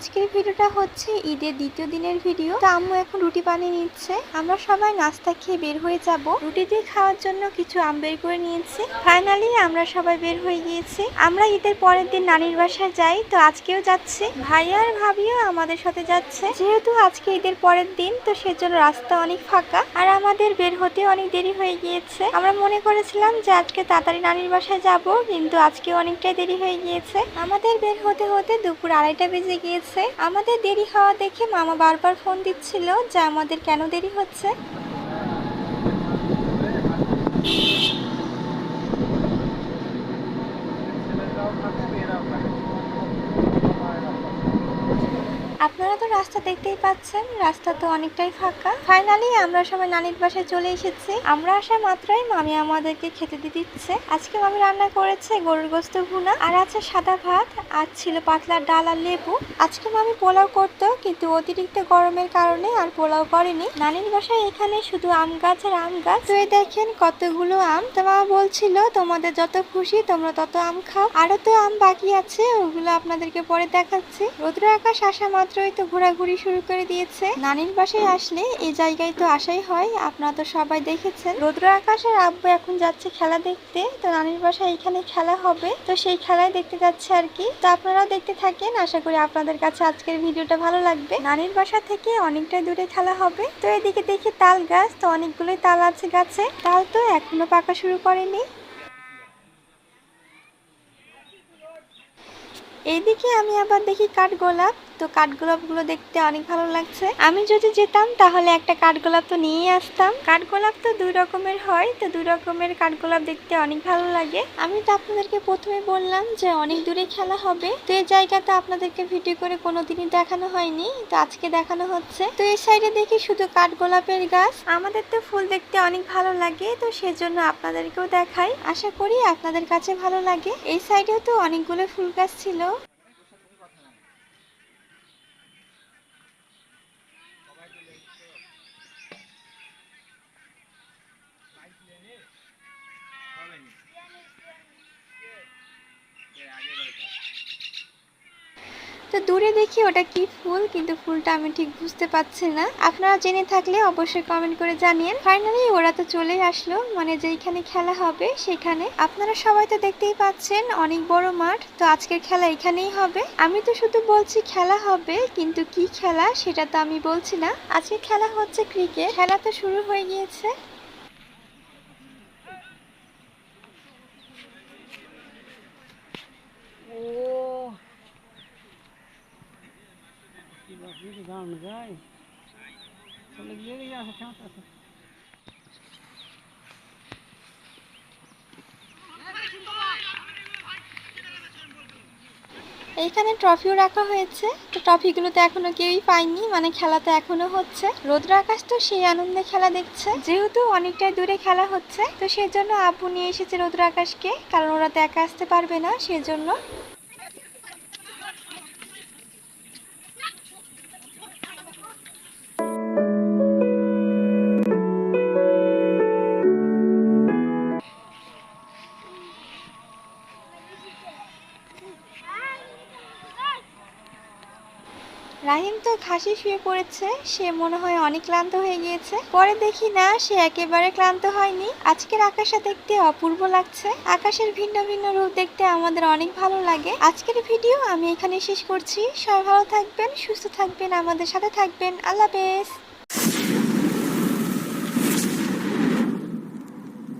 আজকের ভিডিওটা হচ্ছে ঈদের দ্বিতীয় দিনের ভিডিও। তো আম্মু এখন রুটি বানিয়ে নিচ্ছে। আমরা সবাই নাস্তা খেয়ে বের হয়ে যাব। রুটি দিয়ে খাওয়ার জন্য কিছু আম বের করে নিয়েছি। ফাইনালি আমরা সবাই বের হয়ে গিয়েছি। আমরা ঈদের পরের দিন নানির বাসায় যাই। তো আজকেও যাচ্ছি। ভাইয়া আর ভাবিও আমাদের সাথে যাচ্ছে। যেহেতু আজকে ঈদের পরের দিন, তো সেজন্য রাস্তা অনেক ফাঁকা। আর আমাদের বের হতে অনেক দেরি হয়ে গিয়েছে। আমরা মনে করেছিলাম যে আজকে তাড়াতাড়ি নানির বাসায় যাব, কিন্তু আজকে অনেকটাই দেরি হয়ে গিয়েছে। আমাদের বের হতে হতে দুপুর আড়াইটা বেজে গিয়েছে। আমাদের দেরি হওয়া দেখে মামা বারবার ফোন দিচ্ছিল যে আমাদের কেন দেরি হচ্ছে। আপনারা তো রাস্তা দেখতেই পাচ্ছেন, রাস্তা তো অনেকটাই ফাঁকা। ফাইনালি আমরা সবাই নানির বাসায় চলে এসেছি। আমরা আসা মাত্রই মামি আমাদেরকে খেতে দিচ্ছে। আজকে মামি রান্না করেছে গরুর গোস্ত ভুনা, আর আছে সাদা ভাত, আর ছিল পাতলা ডাল আর লেবু। আজকে মামি পোলাও করতো, কিন্তু অতিরিক্ত গরমের কারণে আর পোলাও করেনি। নানির বাসায় এখানে শুধু আম গাছ আর আম গাছ। তো এই দেখেন কতগুলো আম। তো মামা বলছিল, তোমাদের যত খুশি, তোমরা তত আম খাও। আরও তো আম বাকি আছে, ওগুলো আপনাদেরকে পরে দেখাচ্ছি। রৌদ্র আকাশ আসা মাত্রই তো ঘোরাঘুরি শুরু করে দিয়েছে। নানির বাসায় আসলে এই জায়গায় তো আসাই হয়, আপনারা তো সবাই দেখেছেন। রৌদ্র আকাশের আব্বু এখন যাচ্ছে খেলা দেখতে, তো নানির বাসায় এখানে খেলা হবে। তো সেই খেলায় দেখতে যাচ্ছে আর কি। তো আপনারাও দেখতে থাকেন, আশা করি আপনাদের কাছে আজকের ভিডিওটা ভালো লাগবে। নানির বাসা থেকে অনেকটা দূরে খেলা হবে। তো এদিকে দেখি তাল গাছ, তো অনেকগুলোই তাল আছে গাছে। তাল তো এখনও পাকা শুরু করেনি। এইদিকে আমি আবার দেখি কাঠগোলাপ। তো কাঠগোলাপগুলো দেখতে অনেক ভালো লাগছে। আমি যদি যেতাম, তাহলে একটা কাঠগোলাপ তো নিয়েই আসতাম। কাঠগোলাপ তো দুই রকমের হয়, তো দুই রকমের কাঠগোলাপ দেখতে অনেক ভালো লাগে। আমি তো আপনাদেরকে প্রথমে বললাম যে অনেক দূরে খেলা হবে। তো এই জায়গাটা আপনাদেরকে ভিডিও করে কোনোদিনই দেখানো হয়নি। তো আজকে দেখানো হচ্ছে। তো এই সাইডে দেখি শুধু কাঠগোলাপের গাছ। আমাদের তো ফুল দেখতে অনেক ভালো লাগে, তো সেজন্য আপনাদেরকেও দেখাই। আশা করি আপনাদের কাছে ভালো লাগে। এই সাইডেও তো অনেকগুলো ফুল গাছ ছিল। তো দূরে দেখি ওটা কি ফুল, কিন্তু ফুলটা আমি ঠিক বুঝতে পারছি না। আপনারা জেনে থাকলে অবশ্যই কমেন্ট করে জানিয়েন। ফাইনালি ওরা তো চলে আসলো মানে যেইখানে খেলা হবে সেখানে। আপনারা সবাই তো দেখতেই পাচ্ছেন, অনেক বড় মাঠ, তো আজকের খেলা এখানেই হবে। আমি তো শুধু বলছি খেলা হবে, কিন্তু কি খেলা সেটা তো আমি বলছি না। আজকে খেলা হচ্ছে ক্রিকেট খেলা তো শুরু হয়ে গিয়েছে। এইখানে ট্রফিও রাখা হয়েছে। তো ট্রফিগুলো তো এখনও কেউই পায়নি মানে খেলা তো এখনও হচ্ছে। রৌদ্র আকাশ তো সেই আনন্দে খেলা দেখছে। যেহেতু অনেকটাই দূরে খেলা হচ্ছে, তো সেজন্য আপু নিয়ে এসেছে রৌদ্র আকাশকে, কারণ ওরা তো একা আসতে পারবে না, সেজন্য রাহিম তো ঘাসে শুয়ে পড়েছে। সে মনে হয় অনেক ক্লান্ত হয়ে গিয়েছে। পরে দেখি না, সে একেবারে ক্লান্ত হয়নি। আজকের আকাশটা দেখতে অপূর্ব লাগছে। আকাশের ভিন্ন ভিন্ন রূপ দেখতে আমাদের অনেক ভালো লাগে। আজকের ভিডিও আমি এখানে শেষ করছি। সবাই ভালো থাকবেন, সুস্থ থাকবেন, আমাদের সাথে থাকবেন। আল্লাহ হাফেজ।